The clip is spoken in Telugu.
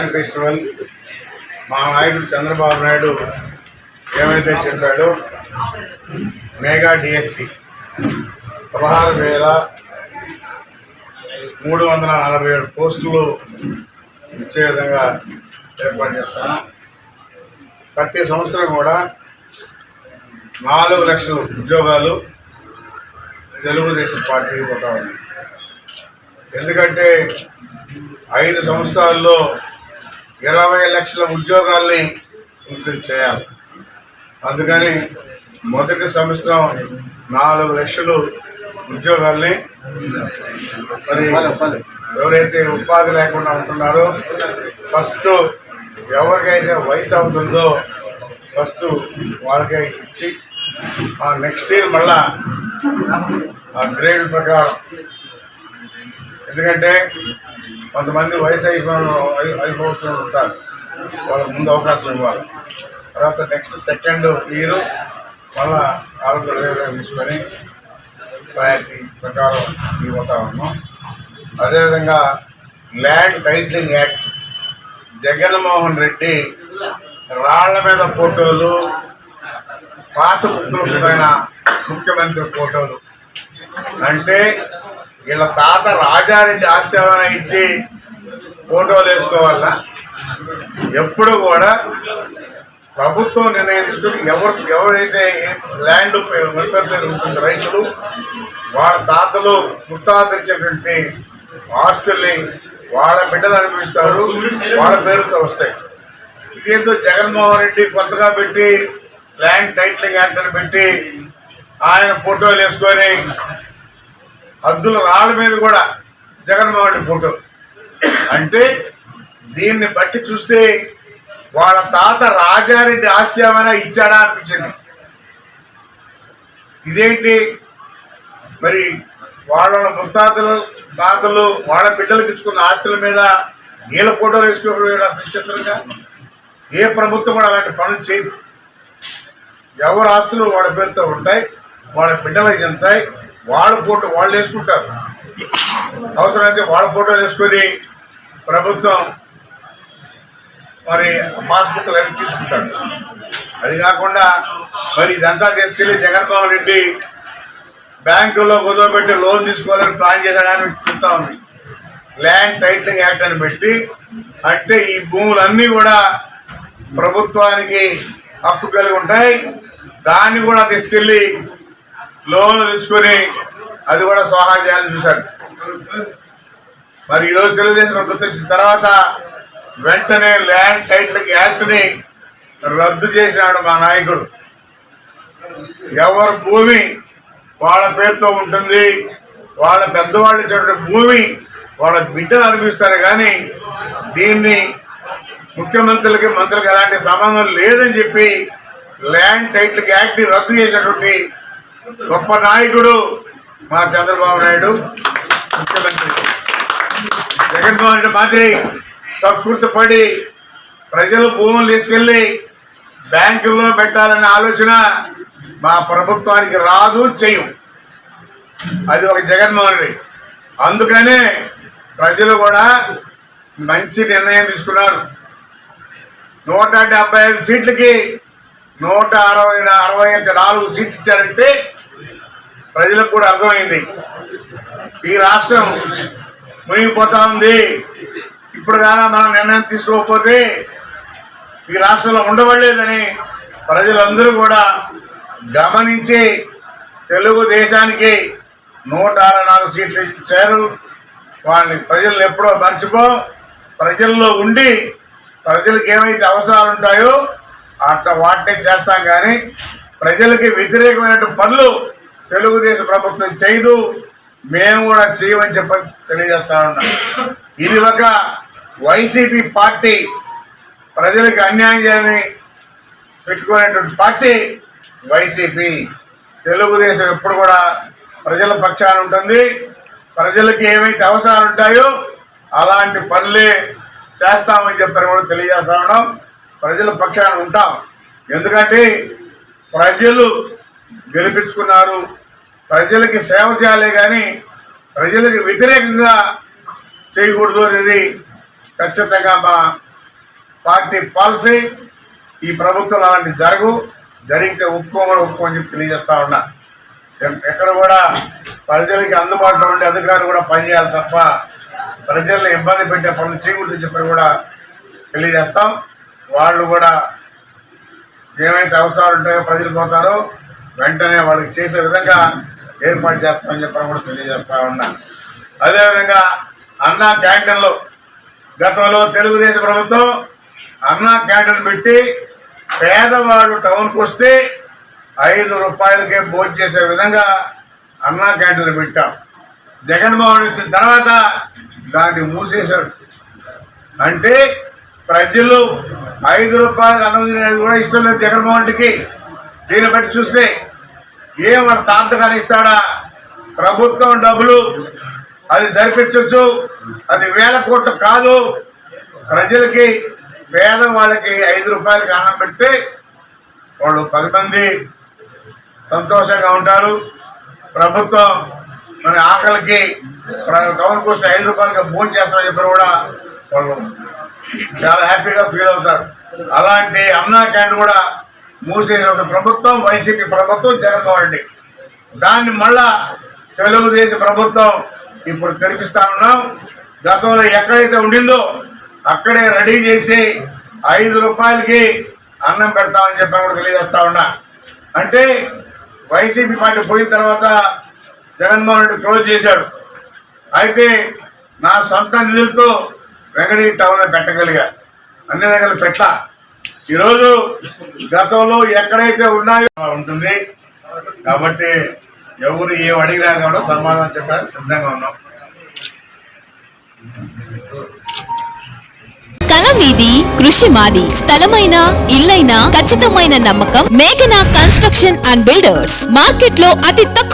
ఫ్లాగ్ ఫెస్టివల్ మా నాయకుడు చంద్రబాబు నాయుడు ఏమైతే చెప్పాడో మెగా డిఎస్సి పదహారు వేల మూడు వందల నలభై ఏడు పోస్టులు ఇచ్చే విధంగా ఏర్పాటు చేస్తాను ప్రతి సంవత్సరం కూడా నాలుగు లక్షల ఉద్యోగాలు తెలుగుదేశం పార్టీకి పోతా ఉంది ఎందుకంటే ఐదు సంవత్సరాల్లో ఇరవై లక్షల ఉద్యోగాల్ని ఇంక్రీజ్ చేయాలి. అందుకని మొదటి సంవత్సరం నాలుగు లక్షలు ఉద్యోగాల్ని మరి ఎవరైతే ఉపాధి లేకుండా ఉంటున్నారో ఫస్ట్ ఎవరికైతే వయసు అవుతుందో ఫస్ట్ వాళ్ళకే ఇచ్చి ఆ నెక్స్ట్ ఇయర్ మళ్ళా ఆ గ్రేడ్ ప్రకారం. ఎందుకంటే కొంతమంది వయసు అయిపోయిన అయిపోవచ్చు ఉంటారు. వాళ్ళకి ముందు అవకాశం ఇవ్వాలి. తర్వాత నెక్స్ట్ సెకండ్ ఇయర్ మళ్ళా ఆరోగ్య రిజర్వ్ తీసుకొని ప్రయారిటీ ప్రకారం ఇవ్వతా ఉన్నాం. అదేవిధంగా land titling act Jaganmohan Reddy రాళ్ళ మీద ఫోటోలు పాసబుక్ పైన ముఖ్యమంత్రి ఫోటోలు. అంటే వీళ్ళ తాత రాజారెడ్డి ఆస్తి ఏమైనా ఇచ్చి ఫోటోలు వేసుకోవాలా ఎప్పుడు కూడా ప్రభుత్వం నిర్ణయం తీసుకుని ఎవరు ఎవరైతే ల్యాండ్ ఎవరి రైతులు వాళ్ళ తాతలు ముత్తాతరిచేటువంటి ఆస్తుల్ని వాళ్ళ బిడ్డలు అనిపిస్తారు వాళ్ళ పేరుతో వస్తాయి. ఇదేందో జగన్మోహన్ రెడ్డి కొత్తగా పెట్టి ల్యాండ్ టైటిలింగ్ యాక్ట్ పెట్టి ఆయన ఫోటోలు వేసుకొని హద్దుల రాళ్ళ మీద కూడా జగన్మోహన్ రెడ్డి ఫోటో. అంటే దీన్ని బట్టి చూస్తే వాళ్ళ తాత రాజారెడ్డి ఆస్తి ఏమైనా ఇచ్చాడా అనిపించింది. ఇదేంటి? మరి వాళ్ళ ముత్తాతలు తాతలు వాళ్ళ బిడ్డలకు ఇచ్చుకున్న ఆస్తుల మీద నీళ్ళ ఫోటోలు వేసుకోవడం అసలు విచిత్రంగా? ఏ ప్రభుత్వం కూడా అలాంటి పనులు చేయదు. ఎవరు ఆస్తులు వాళ్ళ పేరుతో ఉంటాయి? వాళ్ళ బిడ్డలకి చెందుతాయి వాళ్ళ ఫోటో వాళ్ళు వేసుకుంటారు. అవసరమైతే వాళ్ళ ఫోటోలు వేసుకొని ప్రభుత్వం మరి పాస్బుక్లు అన్ని తీసుకుంటాడు అది కాకుండా మరి ఇదంతా తీసుకెళ్ళి జగన్మోహన్ రెడ్డి బ్యాంకులో కుదవబెట్టి లోన్ తీసుకోవాలని ప్లాన్ చేశాడని చూస్తూ ఉంది. ల్యాండ్ టైటిలింగ్ యాక్ట్ అని పెట్టి అంటే ఈ భూములన్నీ కూడా ప్రభుత్వానికి హక్కు కలిగి ఉంటాయి. దాన్ని కూడా తీసుకెళ్ళి లోన్లు తెచ్చుకొని అది కూడా సోహా చేయాలని చూశాడు. మరి ఈరోజు తెలుగుదేశం ప్రభుత్వం వచ్చిన తర్వాత వెంటనే ల్యాండ్ టైటిల్ యాక్ట్ని రద్దు చేసినాడు మా నాయకుడు. ఎవరి భూమి వాళ్ళ పేరుతో ఉంటుంది వాళ్ళ పెద్దవాళ్ళు ఇచ్చినటువంటి భూమి వాళ్ళ బిడ్డలు అనిపిస్తారు కానీ దీన్ని ముఖ్యమంత్రులకి మంత్రులకి ఎలాంటి సంబంధం లేదని చెప్పి ల్యాండ్ టైటిల్ యాక్ట్ని రద్దు చేసినటువంటి గొప్ప నాయకుడు మా చంద్రబాబు నాయుడు ముఖ్యమంత్రి. జగన్మోహన్ రెడ్డి మాదిరి కక్కుర్తి పడి ప్రజలు భూములు తీసుకెళ్ళి బ్యాంకుల్లో పెట్టాలనే ఆలోచన మా ప్రభుత్వానికి రాదు చేయం అది ఒక జగన్మోహన్ రెడ్డి. అందుకనే ప్రజలు కూడా మంచి నిర్ణయం తీసుకున్నారు. నూట డెబ్బై ఐదు సీట్లకి నూట అరవై అరవై నాలుగు సీట్లు ఇచ్చారంటే ప్రజలకు కూడా అర్థమైంది. ఈ రాష్ట్రం మునిగిపోతా ఉంది. ఇప్పుడు కానీ మనం నిర్ణయం తీసుకోకపోతే ఈ రాష్ట్రంలో ఉండబడలేదని ప్రజలందరూ కూడా గమనించి తెలుగుదేశానికి నూట అరవై నాలుగు సీట్లు ఇచ్చారు. వాళ్ళని ప్రజలను ఎప్పుడో మర్చిపో ప్రజల్లో ఉండి ప్రజలకు ఏమైతే అవసరాలు ఉంటాయో అట్లా వాటినే చేస్తాం కానీ ప్రజలకి వ్యతిరేకమైనటువంటి పనులు తెలుగుదేశం ప్రభుత్వం చేయదు. మేము కూడా చేయమని చెప్ప తెలియజేస్తా ఉన్నాం. ఇది ఒక వైసీపీ పార్టీ ప్రజలకు అన్యాయం చేయని పెట్టుకునేటువంటి పార్టీ వైసీపీ. తెలుగుదేశం ఎప్పుడు కూడా ప్రజల పక్షాన ఉంటుంది. ప్రజలకి ఏవైతే అవసరాలు ఉంటాయో అలాంటి పనులే చేస్తామని చెప్పని కూడా తెలియజేస్తా ఉన్నాం. ప్రజల పక్షాన ఉంటాం. ఎందుకంటే ప్రజలు గెలిపించుకున్నారు. ప్రజలకి సేవ చేయాలి కానీ ప్రజలకు వ్యతిరేకంగా చేయకూడదు అనేది ఖచ్చితంగా మా పార్టీ పాలసీ. ఈ ప్రభుత్వం అలాంటి జరగు జరిగితే ఒప్పుకో కూడా ఒప్పుకో అని చెప్పి తెలియజేస్తా ఉన్నా. ఎక్కడ కూడా ప్రజలకి అందుబాటులో ఉండే అధికారులు కూడా పనిచేయాలి తప్ప ప్రజల్ని ఇబ్బంది పెట్టే పనులు చేయకూడదని చెప్పి కూడా తెలియజేస్తాం. వాళ్ళు కూడా ఏమైతే అవసరాలు ఉంటాయో ప్రజలు పోతారో వెంటనే వాళ్ళకి చేసే విధంగా ఏర్పాటు చేస్తామని చెప్పడం కూడా తెలియజేస్తా ఉన్నా. అదేవిధంగా అన్నా క్యాంటీన్లు గతంలో తెలుగుదేశం ప్రభుత్వం అన్నా క్యాంటీన్ పెట్టి పేదవాడు టౌన్కి వస్తే ఐదు రూపాయలకే భోజనం చేసే విధంగా అన్నా క్యాంటీన్లు పెట్టాం. జగన్మోహన్ వచ్చిన తర్వాత దాన్ని మూసేశాడు అంటే ప్రజలు ఐదు రూపాయలు అన్నం కూడా ఇష్టం లేదు జగన్మోహన్ రెడ్డికి. దీన్ని బట్టి చూస్తే ఏం వాడు తాతగాని ఇస్తాడా? ప్రభుత్వం డబ్బులు అది జరిపించవచ్చు అది వేల కోట్లు కాదు. ప్రజలకి పేద వాళ్ళకి ఐదు రూపాయలకి అన్నం పెడితే వాళ్ళు పది మంది సంతోషంగా ఉంటారు. ప్రభుత్వం మన ఆకలికి టౌన్కి వస్తే ఐదు రూపాయలకి భోజనం చేస్తామని చెప్పిన కూడా వాళ్ళు చాలా హ్యాపీగా ఫీల్ అవుతారు. అలాంటి అన్నా క్యాండ్ కూడా మూసేసిన ప్రభుత్వం వైసీపీ ప్రభుత్వం జగన్మోహన్ రెడ్డి. దాన్ని మళ్ళా తెలుగుదేశం ప్రభుత్వం ఇప్పుడు తెరిపిస్తా ఉన్నాం. గతంలో ఎక్కడైతే ఉండిందో అక్కడే రెడీ చేసి ఐదు రూపాయలకి అన్నం పెడతామని చెప్పి కూడా తెలియజేస్తా ఉన్నా. అంటే వైసీపీ పార్టీ పోయిన తర్వాత జగన్మోహన్ రెడ్డి క్లోజ్ చేశాడు. అయితే నా సొంత నిధులతో వెంకటగిరి టౌన్లో పెట్టగలిగా. అన్ని దగ్గర పెట్ట ఈరోజు గతంలో ఎక్కడైతే ఉన్నాయో ఉంటుంది. కాబట్టి ఎవరు ఏం అడిగినా కూడా సమాధానం చెప్పడానికి సిద్ధంగా ఉన్నాం. కళ మీది కృషి మాది స్థలమైన ఇల్లైనా ఖచ్చితమైన నమ్మకం మేఘనా కన్స్ట్రక్షన్ అండ్ బిల్డర్స్. మార్కెట్లో అతి తక్కువ